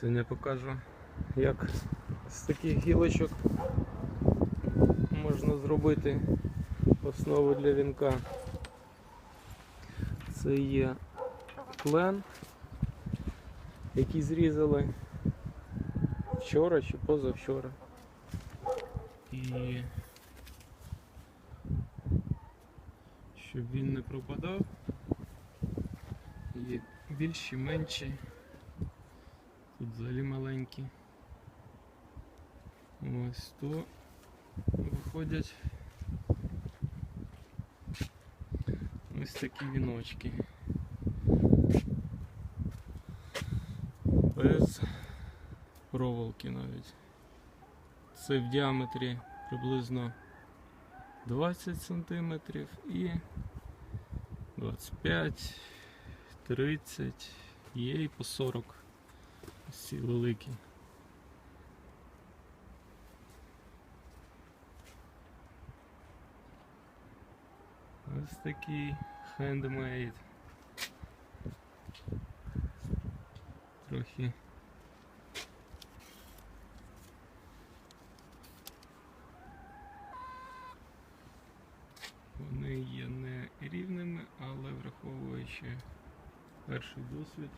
Сьогодні покажу, як з таких гілочок можна зробити основу для вінка. Це є клен, який зрізали вчора чи позавчора. І щоб він не пропадав, є більші, менші. Тут взагалі маленькі. Ось то виходять ось такі віночки. Без проволоки навіть. Це в діаметрі приблизно 20 см і 25, 30, є і по 40. Ось великі. Ось такий handmade. Трохи вони є не рівними, але враховуючи перший досвід,